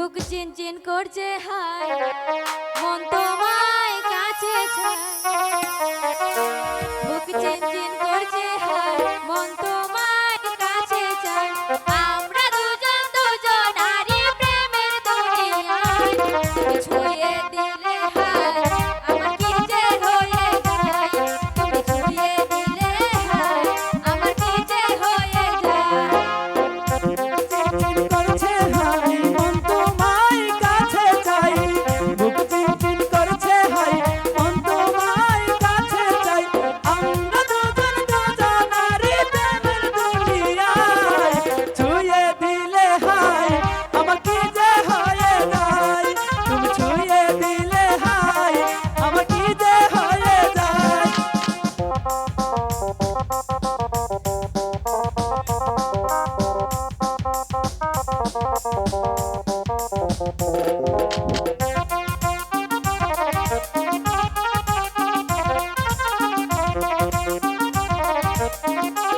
বুক চিন চিন করছে হায়। মন তোমায় কাছে চায় Thank you.